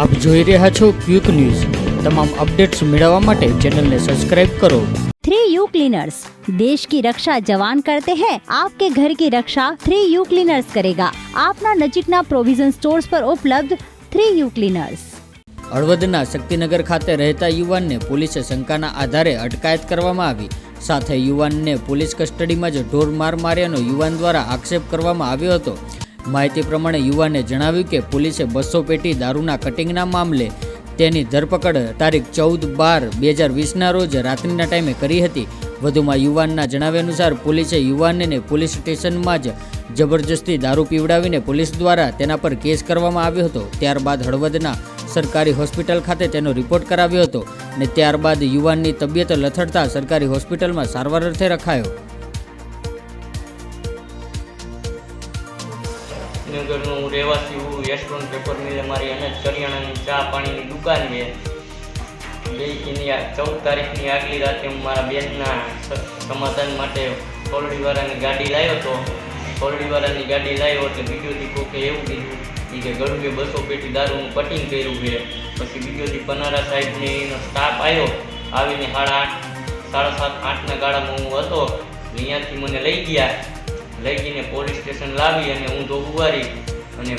આપ જોઈ રહ્યા છો ક્વિક ન્યૂઝ. તમામ અપડેટ્સ મેળવવા માટે ચેનલને સબસ્ક્રાઇબ કરો. થ્રી યુ क्लीनर्स દેશ કી રક્ષા જવાન કરતે हैं आपके घर की रक्षा थ्री यू ક્લીનર્સ કરેગા. આપના નજીકના પ્રોવિઝન સ્ટોર્સ પર ઉપલબ્ધ થ્રી યુ ક્લીનર્સ. હળવદના શક્તિનગર ખાતે રહેતા યુવાનને પોલીસે શંકાના આધારે અટકાયત કરવામાં આવી. સાથે યુવાનને પોલીસ કસ્ટડીમાં જ ઢોર માર માર્યાનો યુવાન દ્વારા આક્ષેપ કરવામાં આવ્યો હતો. માહિતી પ્રમાણે યુવાને જણાવ્યું કે પોલીસે બસો પેટી દારૂના કટિંગના મામલે તેની ધરપકડ તારીખ ચૌદ બાર બે હજાર વીસના રોજ રાત્રિના ટાઈમે કરી હતી. વધુમાં યુવાનના જણાવ્યા અનુસાર પોલીસે યુવાનને પોલીસ સ્ટેશનમાં જ જબરજસ્તી દારૂ પીવડાવીને પોલીસ દ્વારા તેના પર કેસ કરવામાં આવ્યો હતો. ત્યારબાદ હળવદના સરકારી હોસ્પિટલ ખાતે તેનો રિપોર્ટ કરાવ્યો હતો અને ત્યારબાદ યુવાનની તબિયત લથડતા સરકારી હોસ્પિટલમાં સારવાર અર્થે રખાયો. નગરનો હું રહેવાસી હું રેસ્ટોરન્ટ પેપર મિલે મારી અને કરિયાણાની ચા પાણીની દુકાન છે. ગઈની આ ચૌદ તારીખની આગલી રાતે હું મારા બેનના સમાધાન માટે ફોલડીવાળાની ગાડી લાવ્યો હતો ફોલડીવાળાની ગાડી લાવ્યો એટલે બીજો દી કોકે એવું કીધું કે ગળુએ બસો પેટી દારૂ હું કટિંગ કર્યું છે. પછી બીજોથી પનારા સાહેબને એનો સ્ટાફ આવ્યો આવીને સાડા આઠ, સાડા સાત, આઠના ગાળામાં હું હતો. અહીંયાથી મને લઈ ગયા. લઈ જઈને પોલીસ સ્ટેશન લાવી અને ઊંધો ઉવારી અને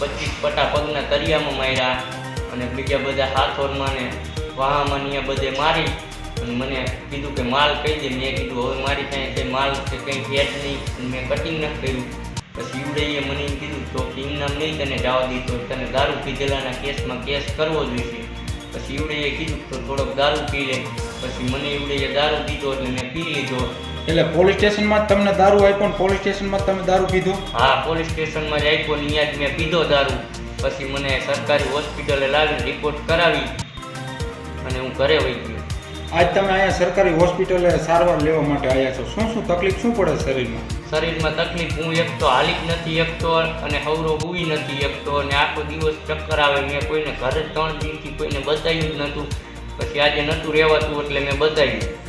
પચીસ પટા પગના તરિયામાં માર્યા અને બીજા બધા હાથોરમાં ને વાહામાં ને બધે મારી અને મને કીધું કે માલ કહી દે. મેં કીધું, હવે મારી કાંઈ કંઈ માલ કે કંઈ હેડ નહીં. મેં કટિંગ નથી કર્યું. પછી યુડાઈએ મને કીધું, તો કે ઇનામ નહીં તને જવા દીધો તને દારૂ પીધેલાના કેસમાં કેસ કરવો જોઈશે. પછી યુડાઈએ કીધું, તો થોડોક દારૂ પી લે. પછી મને ઈવડેએ દારૂ પીધો એટલે મેં પી લીધો. એટલે પોલીસ સ્ટેશનમાં તમને દારૂ આપ્યો ને પોલીસ સ્ટેશનમાં તમે દારૂ પીધું? હા પોલીસ સ્ટેશનમાં જ આપ્યો ને અહીંયા જ મેં પીધો દારૂ. પછી મને સરકારી હોસ્પિટલે લાવી રિપોર્ટ કરાવી અને હું ઘરે વહી ગયો. આજ તમે અહીંયા સરકારી હોસ્પિટલે સારવાર લેવા માટે આવ્યા છો. શું શું તકલીફ શું પડે શરીરમાં? શરીરમાં તકલીફ હું એક તો હાલી જ નથી એકતો અને હવરો હુઈ નથી એકતો અને આખો દિવસ ચક્કર આવે. મેં કોઈને ઘરે ત્રણ દિનથી કોઈને બતાવ્યું જ નહોતું. પછી આજે નતું રહેવાતું એટલે મેં બતાવ્યું.